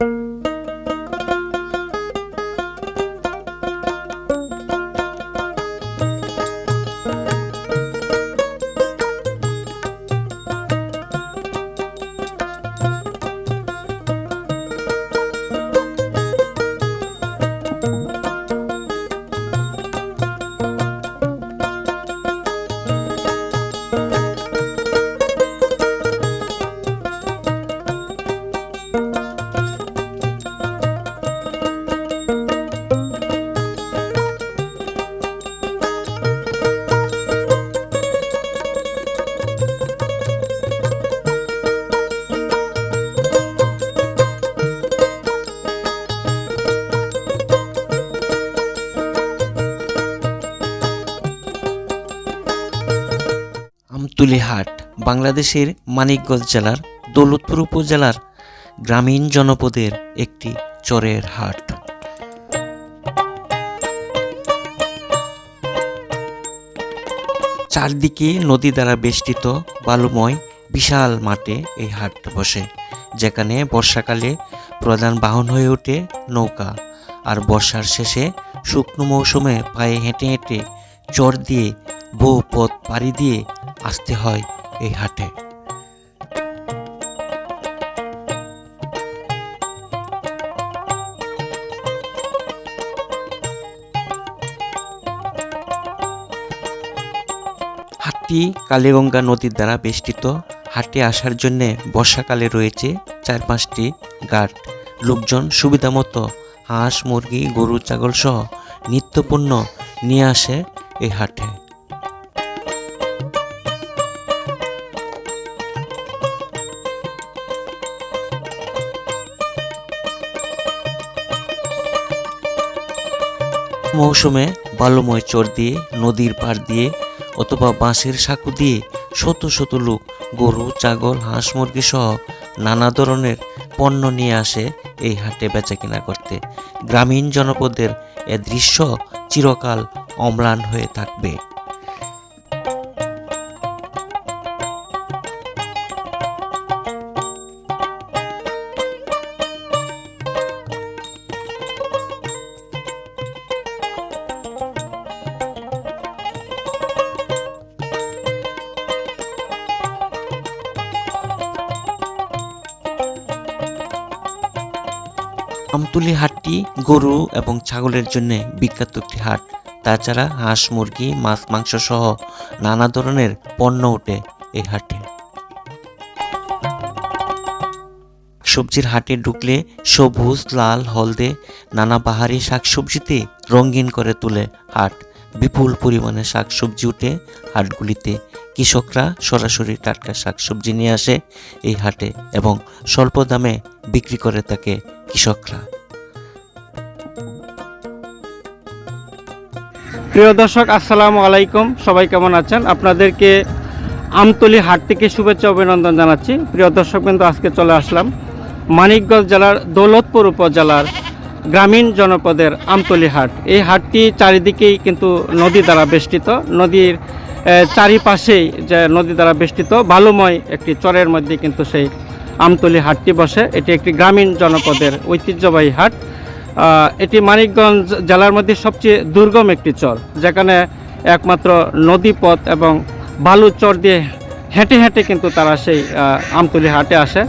আমতুলি হাট বাংলাদেশের মানিকগঞ্জ জেলার দৌলতপুর উপজেলার গ্রামীণ জনপদের একটি চরের হাট। চারদিকে নদী দ্বারা বেষ্টিত বালুময় বিশাল মাঠে এই হাট বসে, যেখানে বর্ষাকালে প্রধান বাহন হয়ে ওঠে নৌকা আর বর্ষার শেষে শুকনো মৌসুমে পায়ে হেঁটে হেঁটে চর দিয়ে বহু পথ পাড়ি দিয়ে আসতে হয় এই হাটে। হাটটি কালীগঙ্গা নদীর দ্বারা বেষ্টিত। হাটে আসার জন্য বর্ষাকালে রয়েছে চার পাঁচটি ঘাট লোকজন সুবিধা মতো হাঁস, মুরগি, গরু, ছাগল সহ নিত্যপণ্য নিয়ে আসে এই হাটে। মৌসুমে বালুময় চর দিয়ে, নদীর পাড় দিয়ে অথবা বাঁশের সাঁকু দিয়ে শত শত লোক গরু, ছাগল, হাঁস মুরগি সহ নানা ধরনের পণ্য নিয়ে আসে এই হাটে বেচা কিনা করতে। গ্রামীণ জনপদের এ দৃশ্য চিরকাল অম্লান হয়ে থাকবে। গরু এবং ছাগলের জন্য বিখ্যাত একটি হাট। তাছাড়া হাঁস, মুরগি, মাছ, মাংস সহ নানা ধরনের পণ্য ওঠে এই হাটে। সবজির হাটে ঢুকলে সবুজ, লাল, হলদে নানা বাহারি শাকসবজিতে রঙিন করে তোলে হাট। বিপুল পরিমাণে শাকসবজি উঠে হাটগুলিতে। কৃষকরা সরাসরি টাটকা শাকসবজি নিয়ে আসে এই হাটে এবং স্বল্প দামে বিক্রি করে থাকে কৃষকরা। প্রিয় দর্শক, আসসালামু আলাইকুম। সবাই কেমন আছেন? আপনাদেরকে আমতলি হাট থেকে শুভেচ্ছা অভিনন্দন জানাচ্ছি। প্রিয় দর্শক কিন্তু আজকে চলে আসলাম মানিকগঞ্জ জেলার দৌলতপুর উপজেলার গ্রামীণ জনপদের আমতলি হাট। এই হাটটি চারিদিকেই কিন্তু নদী দ্বারা বেষ্টিত। নদীর চারিপাশেই যে নদী দ্বারা বেষ্টিত, বালুময় একটি চরের মধ্যে কিন্তু সেই আমতলি হাটটি বসে। এটি একটি গ্রামীণ জনপদের ঐতিহ্যবাহী হাট। এটি মানিকগঞ্জ জেলার মধ্যে সবচেয়ে দুর্গম একটি চর, যেখানে একমাত্র নদী পথ এবং বালু চর দিয়ে হেঁটে হেঁটে কিন্তু তারা সেই আমতলি হাটে আসে।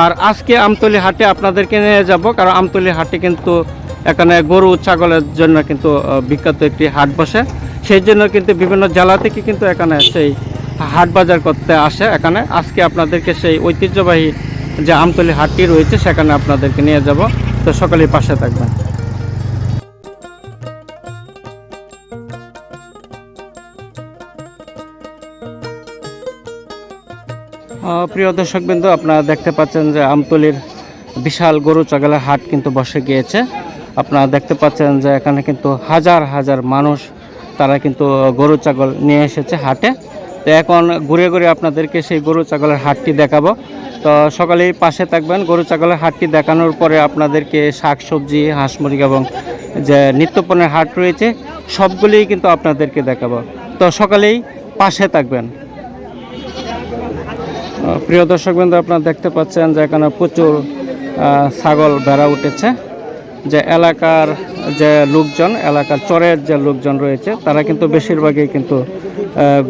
আর আজকে আমতলি হাটে আপনাদেরকে নিয়ে যাব, কারণ আমতলি হাটে কিন্তু এখানে গরু, ছাগলের জন্য কিন্তু বিখ্যাত একটি হাট বসে। সেই জন্য কিন্তু বিভিন্ন জেলা থেকে কিন্তু এখানে সেই হাট বাজার করতে আসে এখানে। আজকে আপনাদেরকে সেই ঐতিহ্যবাহী যে আমতলি হাটটি রয়েছে, সেখানে আপনাদেরকে নিয়ে যাব। তো সকালেই পাশে থাকবেন। প্রিয় দর্শকবৃন্দ, আপনারা দেখতে পাচ্ছেন যে আমতলির বিশাল গরু ছাগলের হাট কিন্তু বসে গিয়েছে। আপনারা দেখতে পাচ্ছেন যে এখানে কিন্তু হাজার হাজার মানুষ তারা কিন্তু গরু ছাগল নিয়ে এসেছে হাটে। তো এখন ঘুরে ঘুরে আপনাদেরকে সেই গরু ছাগলের হাটটি দেখাবো। তো সকালেই পাশে থাকবেন গরু, ছাগলের হাটটি দেখানোর পরে আপনাদেরকে শাক, সবজি, হাঁস, মুরগি এবং যে নিত্যপণ্যের হাট রয়েছে, সবগুলিই কিন্তু আপনাদেরকে দেখাবো। তো সকালেই পাশে থাকবেন। প্রিয় দর্শকবৃন্দ, আপনারা দেখতে পাচ্ছেন যে এখানে প্রচুর ছাগল বেড়া উঠেছে। যে এলাকার যে লোকজন, এলাকার চরের যে লোকজন রয়েছে, তারা কিন্তু বেশিরভাগই কিন্তু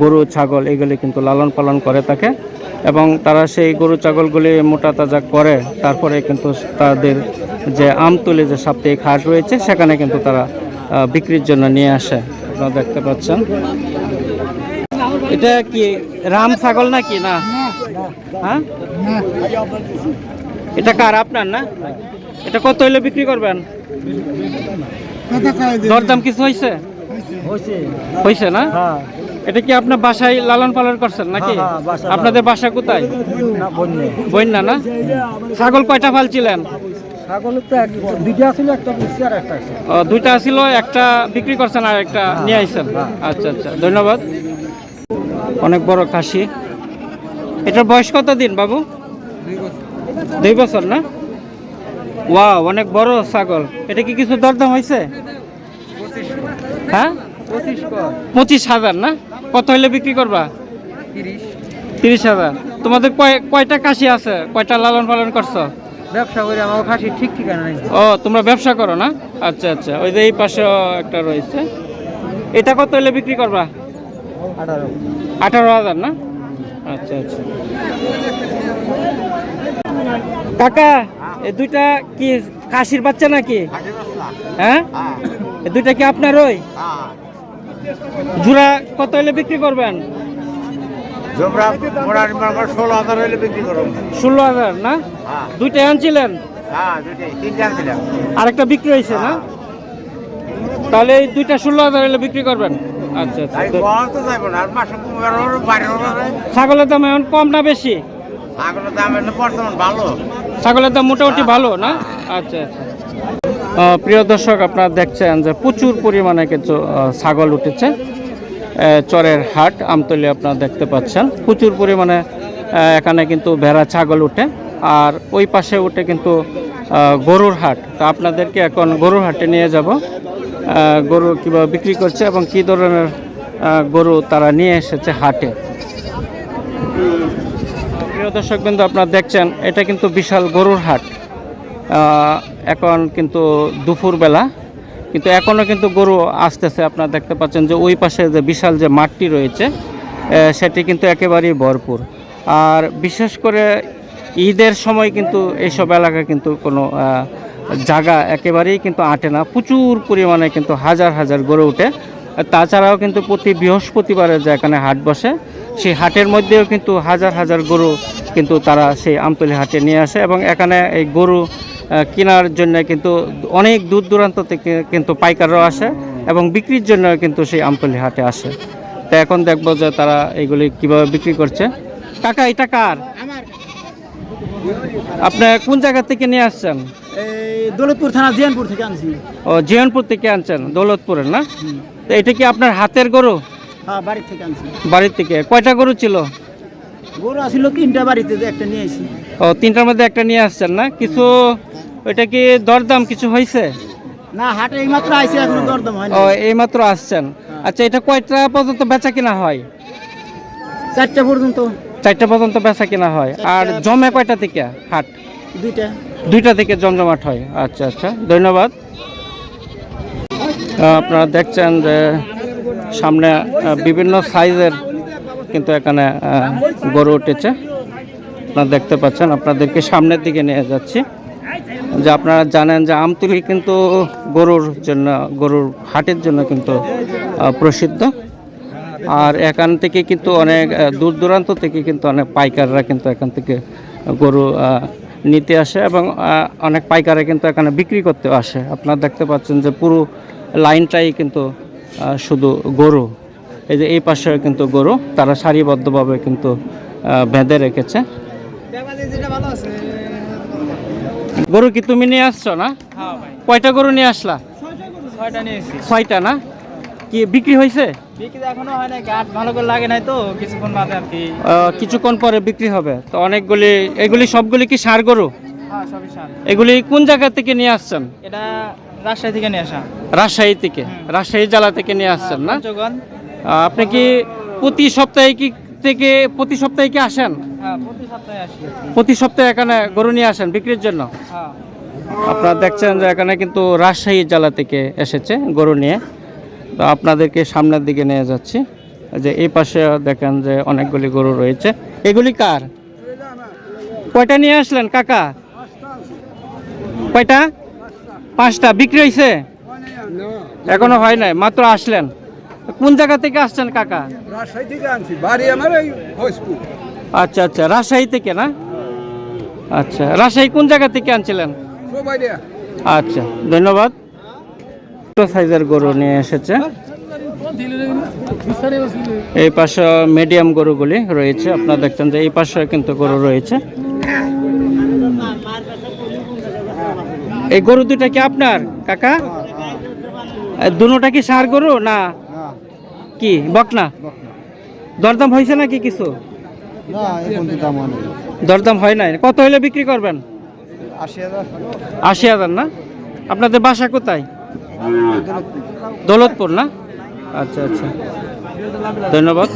গরু, ছাগল এগুলি কিন্তু লালন পালন করে থাকে। এবং তারা সেই গরু ছাগলগুলি মোটা তাজা করে তারপরে কিন্তু তাদের যে আমতলি যে সাপ্তাহিক হাট রয়েছে সেখানে কিন্তু তারা বিক্রির জন্য নিয়ে আসে। আপনারা দেখতে পাচ্ছেন। এটা কি রাম ছাগল নাকি? না। হ্যাঁ? এটা কার? আপনার না? এটা কত হইলে বিক্রি করবেন? দরদাম কিছু হয়েছে হয়েছে না? এটা কি আপনার বাসায় লালন পালন করছেন নাকি? হ্যাঁ, হ্যাঁ, আপনাদের বাসা কোথায়? বন্যা। না? ছাগল কয়টা ফালছিলেন দুইটা ছিল একটা বিক্রি করছেন আর একটা নিয়ে আইছেন। আচ্ছা আচ্ছা ধন্যবাদ। অনেক বড় খাসি। এটার বয়স কত দিন বাবু? দুই বছর। না? ওয়া অনেক বড় ছাগল। এটা কি কিছু দরদাম হয়েছে হ্যাঁ? পঁচিশ হাজার না? কত হইলে বিক্রি করবা? তিরিশ। তিরিশ হাজার। তোমাদের কয় কয়টা কাশি আছে? কয়টা লালন পালন করছ? ব্যবসা করে আমার খাসি ঠিক ঠিকানা নেই। ও তোমরা ব্যবসা করো না? আচ্ছা আচ্ছা। ওই যে এই পাশে একটা রয়েছে। এটা কত হলে বিক্রি করবা? আঠারো। আঠারো হাজার না? আচ্ছা আচ্ছা। কাকা এই দুইটা কি কাশির বাচ্চা নাকি? হ্যাঁ? এই দুইটা কি আপনার ওই জোড়া কত হলে বিক্রি করবেন? ষোলো হাজার হইলে বিক্রি করো ষোলো হাজার না? হ্যাঁ। দুইটা আনছিলেন? হ্যাঁ আরেকটা বিক্রি হয়েছে না? তাহলে এই দুইটা ষোলো হাজার হলে বিক্রি করবেন? আচ্ছা আচ্ছা। ছাগলের দাম এখন কম না বেশি? আগের দাম বর্তমান ভালো। ছাগলের দাম মোটামুটি ভালো না? আচ্ছা আচ্ছা আহ, প্রিয় দর্শক, আপনারা দেখছেন যে প্রচুর পরিমাণে কিন্তু ছাগল উঠেছে চরের হাট, আমতলি আপনারা দেখতে পাচ্ছেন। প্রচুর পরিমাণে এখানে কিন্তু ভেড়া, ছাগল উঠে, আর ওই পাশে উঠে কিন্তু গরুর হাট। তো আপনাদেরকে এখন গরুর হাটে নিয়ে যাব। গরু কীভাবে বিক্রি করছে এবং কী ধরনের গরু তারা নিয়ে এসেছে হাটে। প্রিয় দর্শক কিন্তু আপনারা দেখছেন, এটা কিন্তু বিশাল গরুর হাট। এখন কিন্তু দুপুরবেলা, কিন্তু এখনও কিন্তু গরু আসতেছে। আপনারা দেখতে পাচ্ছেন যে ওই পাশে যে বিশাল যে মাঠটি রয়েছে সেটি কিন্তু একেবারেই ভরপুর। আর বিশেষ করে ঈদের সময় কিন্তু এইসব এলাকা কিন্তু কোনো জায়গা একেবারেই কিন্তু আটে না। প্রচুর পরিমাণে কিন্তু হাজার হাজার গরু উঠে তাছাড়াও কিন্তু প্রতি বৃহস্পতিবারে যে এখানে হাট বসে, সেই হাটের মধ্যেও কিন্তু হাজার হাজার গরু কিন্তু তারা সেই আমতলি হাটে নিয়ে আসে এবং এখানে এই গরু কেনার জন্য কিন্তু অনেক দূর দূরান্ত থেকে কিন্তু পাইকাররাও আসে এবং বিক্রির জন্য কিন্তু সেই আমতলি হাটে আসে। তো এখন দেখব যে তারা এইগুলি কীভাবে বিক্রি করছে। কাকা এটা কার? আপনি কোন জায়গা থেকে নিয়ে আসছেন? দৌলতপুর থানা জিয়ানপুর থেকে আনছি। ও জিয়নপুর থেকে আনছেন দৌলতপুরের না? তো এটা কি আপনার হাতের গরু? হ্যাঁ বাড়ি থেকে আনছি। বাড়ির থেকে। কয়টা গরু ছিল? গরু আসছিল তিনটা বাড়িতে একটা নিয়ে এসি ও তিনটার মধ্যে একটা নিয়ে আসছেন না? কিছু ওইটা কি দরদাম কিছু হয়েছে? না হাটে এই মাত্র আইসি এখন দরদাম হয় ও এইমাত্র আসছেন। আচ্ছা এটা কয়টা পর্যন্ত বেচা কিনা হয়? চারটা পর্যন্ত। চারটা পর্যন্ত বেচা কিনা হয়? আর জমে কয়টা থেকে হাট? দুইটা। দুইটা থেকে জমজমাট হয়। আচ্ছা আচ্ছা ধন্যবাদ। আপনারা দেখছেন যে সামনে বিভিন্ন সাইজের কিন্তু এখানে গরু উঠেছে। আপনারা দেখতে পাচ্ছেন, আপনাদেরকে সামনের দিকে নিয়ে যাচ্ছি। যে আপনারা জানেন যে আমতুলি কিন্তু গরুর জন্য, গরুর হাটের জন্য কিন্তু প্রসিদ্ধ। আর এখান থেকে কিন্তু অনেক দূর দূরান্ত থেকে কিন্তু অনেক পাইকাররা কিন্তু এখান থেকে গরু নিতে আসে এবং অনেক পাইকাররা কিন্তু এখানে বিক্রি করতেও আসে। আপনারা দেখতে পাচ্ছেন যে পুরো লাইনটাই কিন্তু শুধু গরু। এই যে এই পাশে কিন্তু গরু, তারা সারিবদ্ধভাবে কিন্তু বেঁধে রেখেছে। গরু কি তুমি নিয়ে আসছো না? কয়টা গরু নিয়ে আসলা? ছয়টা না? কি বিক্রি হয়েছে? হয় কিছুক্ষণ পরে বিক্রি হবে। তো অনেকগুলি এগুলি সবগুলি কি সার গরু? হ্যাঁ এগুলি কোন জায়গা থেকে নিয়ে আসছেন? এটা রাজশাহী থেকে নিয়ে আসা। রাজশাহী থেকে। রাজশাহী জেলা থেকে নিয়ে আসছেন না? আপনি কি প্রতি সপ্তাহে কি থেকে প্রতি সপ্তাহে কি আসেন? হ্যাঁ প্রতি সপ্তাহে আসি। প্রতি সপ্তাহে এখানে গরু নিয়ে আসেন বিক্রির জন্য? হ্যাঁ। আপনারা দেখছেন যে এখানে কিন্তু রাজশাহী জেলা থেকে এসেছে গরু নিয়ে। তো আপনাদেরকে সামনের দিকে নিয়ে যাচ্ছি। যে এই পাশে দেখেন যে অনেকগুলি গরু রয়েছে। এগুলি কার? কয়টা নিয়ে আসলেন কাকা? কয়টা? পাঁচটা। বিক্রি হয়েছে এখনও হয় নাই মাত্র আসলেন? কোন জায়গা থেকে আসছেন কাকা? রাজশাহী থেকে আনছি বাড়ি আমার এই হইসপুর। আচ্ছা আচ্ছা রাজশাহী থেকে না? আচ্ছা রাজশাহী কোন জায়গা থেকে আনছিলেন? আচ্ছা ধন্যবাদ। সাইজের গরু নিয়ে এসেছে। এই পাশে মিডিয়াম গরুগুলি রয়েছে। আপনারা দেখছেন যে এই পাশে কিন্তু গরু রয়েছে। এই গরু দুটা কি আপনার কাকা? এ, দুটোটা কি সার গরু না? কি? বকনা? দরদাম হয়েছে নাকি কিছু? দরদাম হয় নাই। কত হলে বিক্রি করবেন? আশি আশি হাজার না? আপনাদের বাসা কোথায়? দৌলতপুর না? আচ্ছা আচ্ছা। ধন্যবাদ।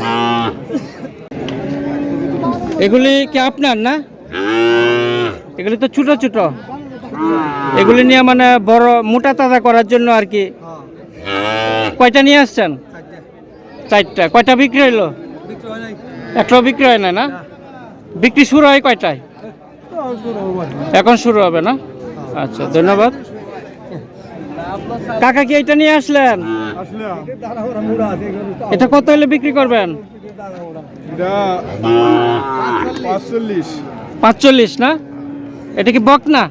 এগুলি কি আপনার না? এগুলি তো ছোট ছোট। এগুলি নিয়ে মানে বড় মোটা তাজা করার জন্য আর কি। কয়টা নিয়ে আসছেন? চারটা। কয়টা বিক্রি হইল? একটাও বিক্রি হয় না? না। বিক্রি শুরু হয় কয়টায়? এখন শুরু হবে না? আচ্ছা ধন্যবাদ। কাকা কি এটা নিয়ে আসলেন? এটা কত হলে বিক্রি করবেন? পাঁচচল্লিশ। পাঁচচল্লিশ না? এটা কি বকনা?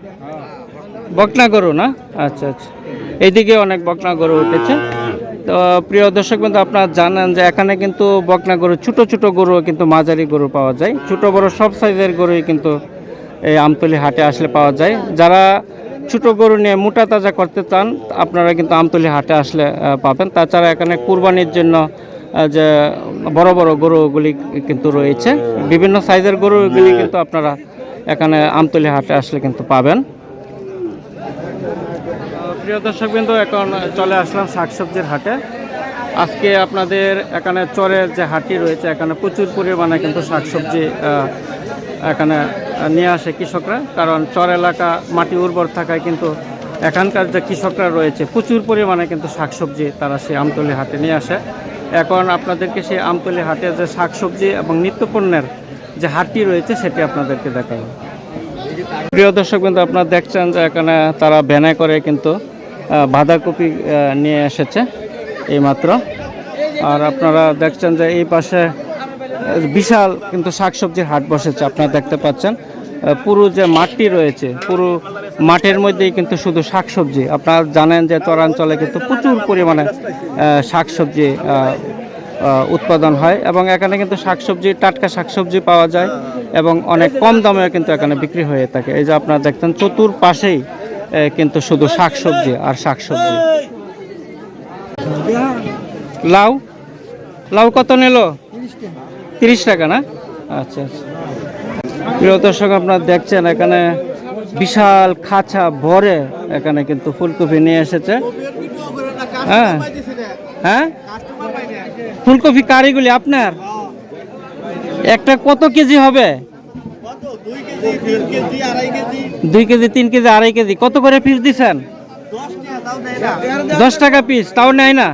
বকনা গরু না? আচ্ছা আচ্ছা। এইদিকে অনেক বকনা গরু উঠেছে। তো প্রিয় দর্শক বন্ধু, আপনারা জানেন যে এখানে কিন্তু বকনা গরু, ছোট ছোট গরু কিন্তু মাঝারি গরু পাওয়া যায়। ছোট বড় সব সাইজের গরুই কিন্তু এই আমতলি হাটে আসলে পাওয়া যায়। যারা ছোট গরু নিয়ে মোটা তাজা করতে চান, আপনারা কিন্তু আমতলি হাটে আসলে পাবেন। তাছাড়া এখানে কুরবানির জন্য যে বড় বড় গরুগুলি কিন্তু রয়েছে। বিভিন্ন সাইজের গরুগুলি কিন্তু আপনারা এখানে আমতলি হাটে আসলে কিন্তু পাবেন। প্রিয় দর্শক বিন্দু এখন চলে আসলাম শাকসবজির হাটে। আজকে আপনাদের এখানে চরের যে হাটটি রয়েছে, এখানে প্রচুর পরিমাণে কিন্তু শাকসবজি এখানে নিয়ে আসে কৃষকরা। কারণ চর এলাকা মাটি উর্বর থাকায় কিন্তু এখানকার যে কৃষকরা রয়েছে, প্রচুর পরিমাণে কিন্তু শাকসবজি তারা সেই আমতলি হাটে নিয়ে আসে। এখন আপনাদেরকে সেই আমতলি হাটে যে শাকসবজি এবং নিত্যপণ্যের যে হাটটি রয়েছে, সেটি আপনাদেরকে দেখাবো। প্রিয় দর্শক কিন্তু আপনারা দেখছেন যে এখানে তারা ভ্যানে করে কিন্তু বাঁধাকপি নিয়ে এসেছে এইমাত্র। আর আপনারা দেখছেন যে এই পাশে বিশাল কিন্তু শাকসবজির হাট বসেছে, আপনারা দেখতে পাচ্ছেন। পুরো যে মাঠটি রয়েছে, পুরো মাঠের মধ্যেই কিন্তু শুধু শাকসবজি। আপনারা জানেন যে চরাঞ্চলে কিন্তু প্রচুর পরিমাণে শাকসবজি উৎপাদন হয় এবং এখানে কিন্তু শাকসবজি, টাটকা শাকসবজি পাওয়া যায় এবং অনেক কম দামেও কিন্তু এখানে বিক্রি হয়ে থাকে। এই যে আপনারা দেখছেন, চতুর পাশেই কিন্তু শুধু শাকসবজি আর শাকসবজি। লাউ? লাউ কত নিল? তিরিশ টাকা না? আচ্ছা আচ্ছা। প্রিয় দর্শক, আপনারা দেখছেন এখানে বিশাল খাঁচা ভরে এখানে কিন্তু ফুলকপি নিয়ে এসেছে। হ্যাঁ? হ্যাঁ? ফুলকপি কারিগুলি আপনার? একটা কত কেজি হবে? দুই কেজি তিন কেজি আড়াই কেজি। কত করে পিস দিচ্ছেন দশ টাকা পিস তাও নেয় না?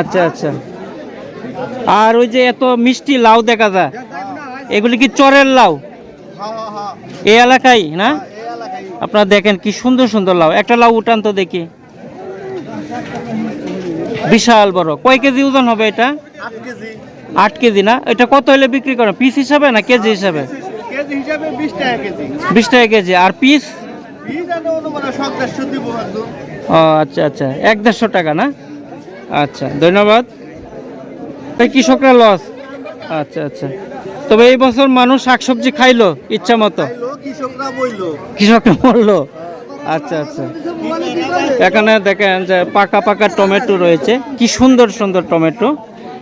আচ্ছা আচ্ছা। আর ওই যে এত মিষ্টি লাউ দেখা যায় এগুলি কি চরের লাউ? এই এলাকায় না? আপনারা দেখেন কি সুন্দর সুন্দর লাউ। একটা লাউ উঠান তো দেখি। বিশাল বড়। কয় কেজি ওজন হবে এটা? আট কেজি। না? এটা কত হলে বিক্রি করেন? পিস হিসাবে না কেজি হিসাবে? কেজি হিসাবে বিশ টাকা কেজি। বিশ টাকা কেজি। আর পিস? ও আচ্ছা আচ্ছা। এক দেড়শো টাকা না? আচ্ছা ধন্যবাদ। এই কৃষকরা লস আচ্ছা আচ্ছা। তবে এই বছর মানুষ শাকসবজি খাইলো ইচ্ছা মতো? কৃষকরা বলল? আচ্ছা আচ্ছা। এখানে দেখেন যে পাকা পাকা টমেটো রয়েছে। কি সুন্দর সুন্দর টমেটো।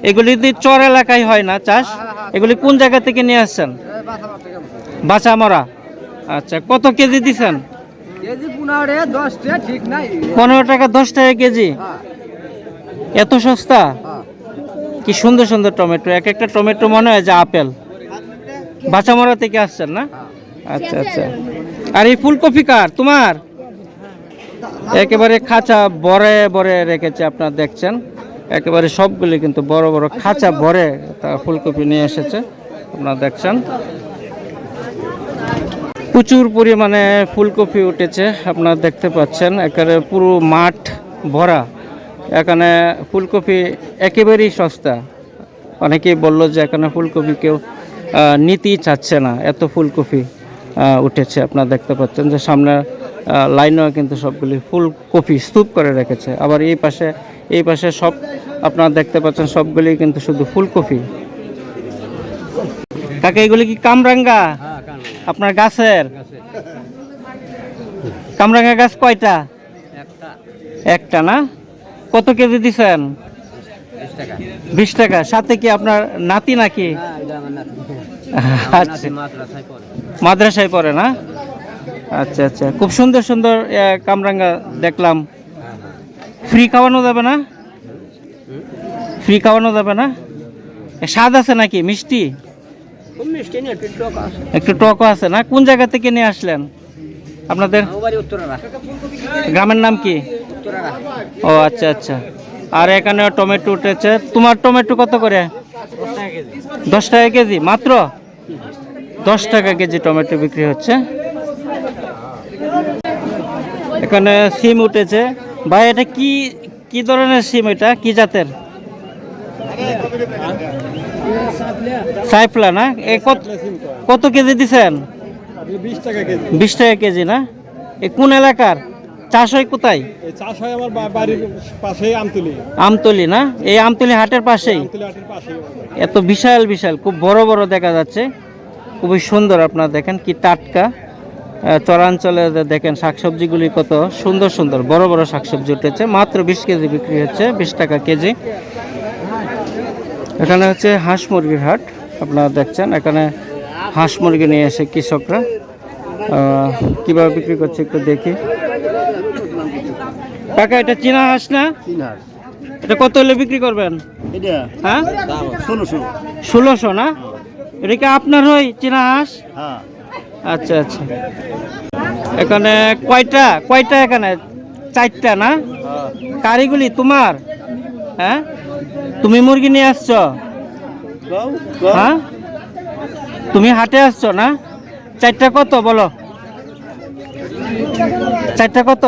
এগুলি যদি চর এলাকায় হয় না চাষ এগুলি কোন জায়গা থেকে নিয়ে আসছেন? বাঁচামরা আচ্ছা কত কেজি দিচ্ছেন পনেরো টাকা দশ টাকা কেজি? এত সস্তা? কি সুন্দর সুন্দর টমেটো। এক একটা টমেটো মনে হয় যে আপেল। বাঁচামরা থেকে আসছেন না? আচ্ছা আচ্ছা। আর এই ফুলকপি কার? তোমার? একেবারে খাঁচা বরে বরে রেখেছে আপনারা দেখছেন। একেবারে সবগুলি কিন্তু বড় বড় খাঁচা ভরে তা ফুলকপি নিয়ে এসেছে। আপনারা দেখছেন। প্রচুর পরিমাণে ফুলকপি উঠেছে, আপনারা দেখতে পাচ্ছেন। একেবারে পুরো মাঠ ভরা। এখানে ফুলকপি একেবারেই সস্তা। অনেকেই বলল যে এখানে ফুলকপি কেউ নিতেই চাচ্ছে না। এত ফুলকপি উঠেছে। আপনারা দেখতে পাচ্ছেন যে সামনে লাইনেও কিন্তু সবগুলি ফুলকপি স্তূপ করে রেখেছে। আবার এই পাশে এই পাশে সব, আপনারা দেখতে পাচ্ছেন সবগুলি কিন্তু শুধু ফুলকপি। কাকা, এগুলি কি কামরাঙ্গা? আপনার গাছের? কামরাঙ্গা গাছ কয়টা? একটা। না? কত কেজি দিছেন? বিশ টাকা। সাথে কি আপনার নাতি নাকি? আচ্ছা। মাদ্রাসায় পড়ে। না? আচ্ছা আচ্ছা। খুব সুন্দর সুন্দর কামরাঙ্গা দেখলাম। ফ্রি খাওয়ানো যাবে না? ফ্রি খাওয়ানো যাবে না? স্বাদ আছে নাকি? মিষ্টি? একটু টকও আছে না? কোন জায়গা থেকে নিয়ে আসলেন? আপনাদের গ্রামের নাম কি? ও আচ্ছা আচ্ছা। আর এখানে টমেটো উঠেছে। তোমার টমেটো কত করে? দশ টাকা কেজি। মাত্র? দশ টাকা কেজি টমেটো বিক্রি হচ্ছে। এখানে সিম উঠেছে। ভাই এটা কি কি ধরনের সিম এটা? কি জাতের? সাইফলা না? এ কত কত কেজি দিছেন? বিশ টাকা কেজি না? এ কোন এলাকার? চাষ হয় কোথায়? চাষ হয় আমার বাড়ির পাশেই আমতুলি। আমতলি না? এই আমতলি হাটের পাশেই? এত বিশাল বিশাল খুব বড় বড় দেখা যাচ্ছে। খুবই সুন্দর আপনারা দেখেন কি টাটকা। চরাঞ্চলে দেখেন শাকসবজিগুলি কত সুন্দর সুন্দর বড় বড় শাকসবজি উঠেছে। মাত্র বিশ কেজি বিক্রি হচ্ছে বিশ টাকা কেজি। এখানে হচ্ছে হাঁস মুরগির হাট আপনারা দেখছেন। এখানে হাঁস মুরগি নিয়ে এসে কৃষকরা কীভাবে বিক্রি করছে একটু দেখি। কাকা এটা চীনা হাঁস না? এটা কত হলে বিক্রি করবেন? হ্যাঁ? ষোলোশো। না? এটা কি আপনার হয় চীনা হাঁস? হ্যাঁ। আচ্ছা আচ্ছা। এখানে কয়টা কয়টা এখানে? চারটা না? কারিগুলি তোমার? হ্যাঁ? তুমি মুরগি নিয়ে আসছো? হ্যাঁ? তুমি হাটে আসছো না? চারটা কত বলো? চারটা কত?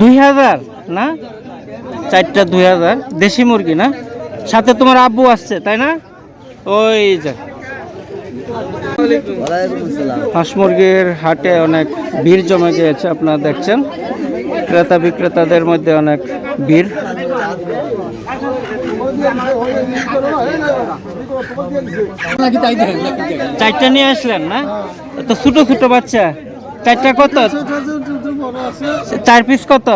দুই হাজার না? চারটা দুই হাজার দেশি মুরগি না? সাথে তোমার আব্বু আসছে তাই না? ওই যে। হাঁস মুরগির হাটে অনেক ভিড় জমে গিয়েছে আপনারা দেখছেন। ক্রেতা বিক্রেতাদের মধ্যে অনেক ভিড়। চারটা নিয়ে আসলেন না? তো ছোট ছোট বাচ্চা। চারটা কত? চার পিস কত?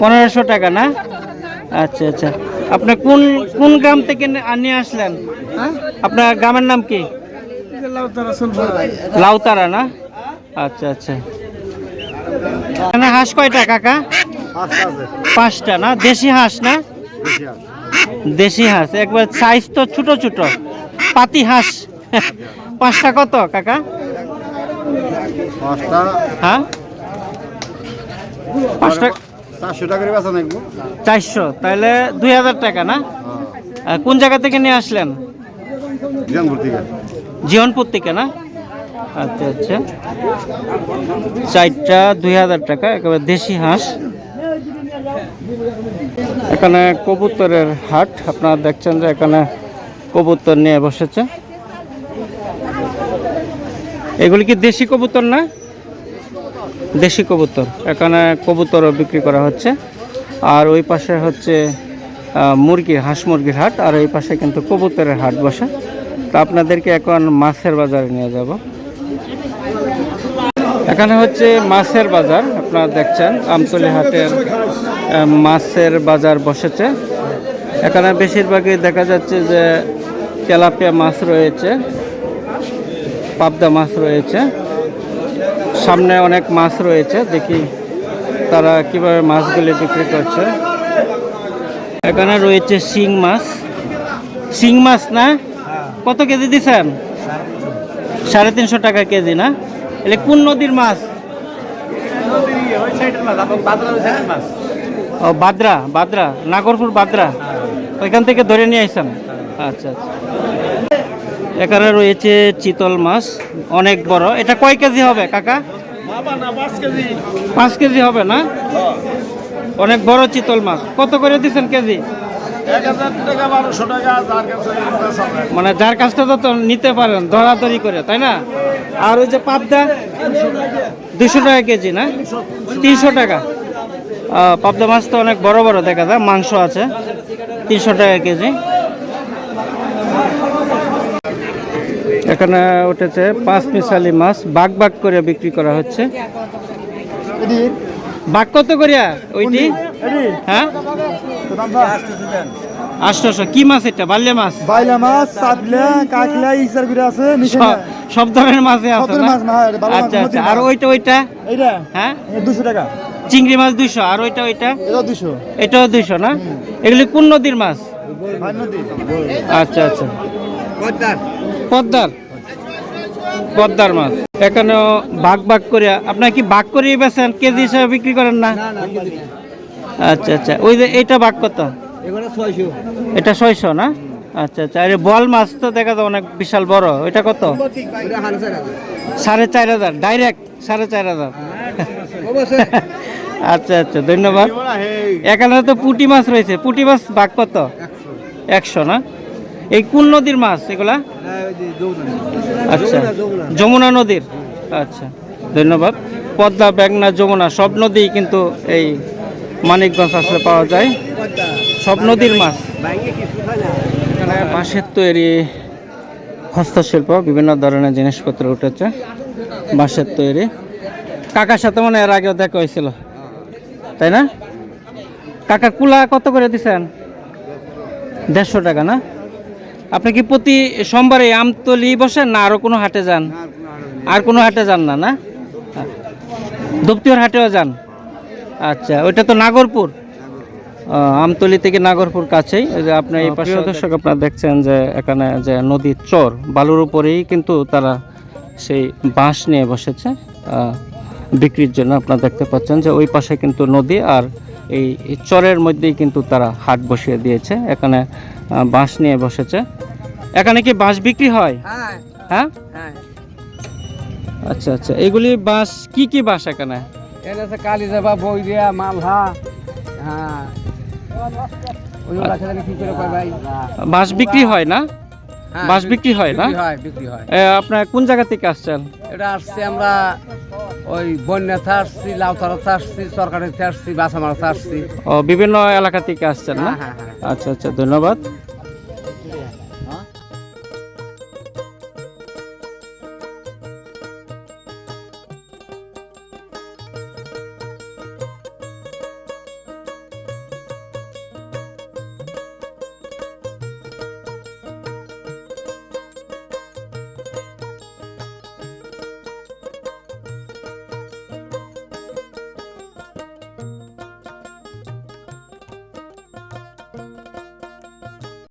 পনেরোশো। টাকা না? আচ্ছা আচ্ছা। আপনি কোন কোন গ্রাম থেকে নিয়ে আসলেন? আপনার গ্রামের নাম কি? লাউতারা না? আচ্ছা আচ্ছা। এখানে হাঁস কয়টা কাকা? পাঁচটা না? দেশি হাঁস না? দেশি হাঁস। একবার সাইজ তো ছোট ছোট। পাতি হাঁস। পাঁচটা কত কাকা? হ্যাঁ? পাঁচটা চারশো। তাহলে দুই হাজার টাকা না? কোন জায়গা থেকে নিয়ে আসলেন? জিয়ানপুর থেকে না? আচ্ছা আচ্ছা। চারটা দুই হাজার টাকা, একেবারে দেশি হাঁস। এখানে কবুতরের হাট, আপনারা দেখছেন যে এখানে কবুতর নিয়ে বসেছে। এগুলি কি দেশি কবুতর না? দেশি কবুতর। এখানে কবুতরও বিক্রি করা হচ্ছে। আর ওই পাশে হচ্ছে মুরগির হাঁস মুরগির হাট। আর এই পাশে কিন্তু কবুতরের হাট বসে। তো আপনাদেরকে এখন মাছের বাজারে নিয়ে যাব। এখানে হচ্ছে মাছের বাজার আপনারা দেখছেন আমতলি হাটের মাছের বাজার বসেছে। এখানে বেশিরভাগই দেখা যাচ্ছে যে তেলাপিয়া মাছ রয়েছে পাবদা মাছ রয়েছে। সামনে অনেক মাছ রয়েছে দেখি তারা কীভাবে মাছগুলি বিক্রি করছে। এখানে রয়েছে শিং মাছ। শিং মাছ না? কত কেজি দিছেন সাড়ে তিনশো টাকা কেজি না? এলে কোন নদীর মাছ? ও, বাদ্রা বাদ্রা, নাগরপুর বাদ্রা। ওইখান থেকে ধরে নিয়ে আসছেন আচ্ছা আচ্ছা। এখানে রয়েছে চিতল মাছ, অনেক বড়। এটা কয় কেজি হবে, কাকা? পাঁচ কেজি হবে না? অনেক বড় চিতল মাছ। কত করে দিচ্ছেন কেজি? মানে যার কাছটা তো নিতে পারেন, ধরাধরি করে, তাই না? আর ওই যে পাবদা দুশো টাকা কেজি না? তিনশো টাকা। পাবদা মাছ তো অনেক বড় বড় দেখা যায় মাংস আছে। তিনশো টাকা কেজি। এখানে উঠেছে পাঁচ মিশালি মাছ বাঘ বাঘ করে বিক্রি করা হচ্ছে। বাঘ কত করিয়া? ওইটি? হ্যাঁ? আটশোশো। কি মাছ এটা? বাল্যা মাছ? বাইলা মাছ কাকলা ইসার করে আছে সব- ধরনের মাছে আছে ধরনের মাছ, ভালো মাছ, আচ্ছা আচ্ছা। আর ওইটা ওইটা? এইটা? হ্যাঁ? দুশো টাকা। চিংড়ি মাছ দুইশো আর ওইটা ওইটা? এটা দুশো। এটাও দুইশো না? এগুলি কোন নদীর মাছ? ভাই নদী। আচ্ছা আচ্ছা। পদ্মার। পদ্মার? মাছ। এখানেও ভাগ ভাগ করে। আপনার কি ভাগ করে বেছেন কেজি হিসাবে বিক্রি করেন না? আচ্ছা আচ্ছা। ওই যে এইটা ভাগ কত? এটা ছয়শো না? আচ্ছা আচ্ছা। আরে বল মাছ তো দেখা যায় অনেক বিশাল বড়। ওইটা কত? সাড়ে চার হাজার। ডাইরেক্ট সাড়ে চার হাজার। আচ্ছা আচ্ছা। ধন্যবাদ। এখানে তো পুঁটি মাছ রয়েছে। পুঁটি মাছ বাঘ কত? একশো না? এই কোন নদীর মাছ এগুলা? আচ্ছা। যমুনা নদীর। আচ্ছা। ধন্যবাদ। পদ্মা বেগনা যমুনা সব নদী কিন্তু এই মানিকগঞ্জ আসলে পাওয়া যায়। সব নদীর মাছ। বাঁশের তৈরি হস্তশিল্প, বিভিন্ন ধরনের জিনিসপত্র উঠেছে, বাঁশের তৈরি। কাকার সাথে মানে এর আগেও দেখা হয়েছিল। তাই না? কাকা কুলা কত করে দিছেন? দেড়শো টাকা, না? আপনি কি প্রতি সোমবারে আমতলি বসেন, না আরও কোনো হাটে যান? আর কোনো হাটে যান না না? দুপ্তিওর হাটেও যান? আচ্ছা ওইটা তো নাগরপুর। আমতলি থেকে নাগরপুর কাছেই ওই যে আপনার এই পাশে দর্শক আপনারা দেখছেন যে এখানে যে নদীর চর বালুর উপরেই কিন্তু তারা সেই বাঁশ নিয়ে বসেছে বিক্রির জন্য আপনারা দেখতে পাচ্ছেন যে ওই পাশে কিন্তু নদী আর এই চরের মধ্যেই কিন্তু তারা হাট বসিয়ে দিয়েছে এখানে বাঁশ নিয়ে বসেছে। এখানে কি বাঁশ বিক্রি হয়? হ্যাঁ। আচ্ছা আচ্ছা এগুলি বাঁশ কি কি বাঁশ এখানে? এটা আছে কালি যাবা বই দিয়া মালহা হ্যাঁ। বাঁশ বিক্রি হয় না? বাঁশ বিক্রি হয় না? হয় বিক্রি হয়। এ, আপনার কোন জায়গা থেকে আসছেন? এটা আসছে আমরা ওই বন্যাতে আসছি লাউতারাতে আসছি সরকারের আসছি বাসামারাতে আসছি। ও বিভিন্ন এলাকা থেকে আসছেন না? হ্যাঁ হ্যাঁ। আচ্ছা আচ্ছা ধন্যবাদ।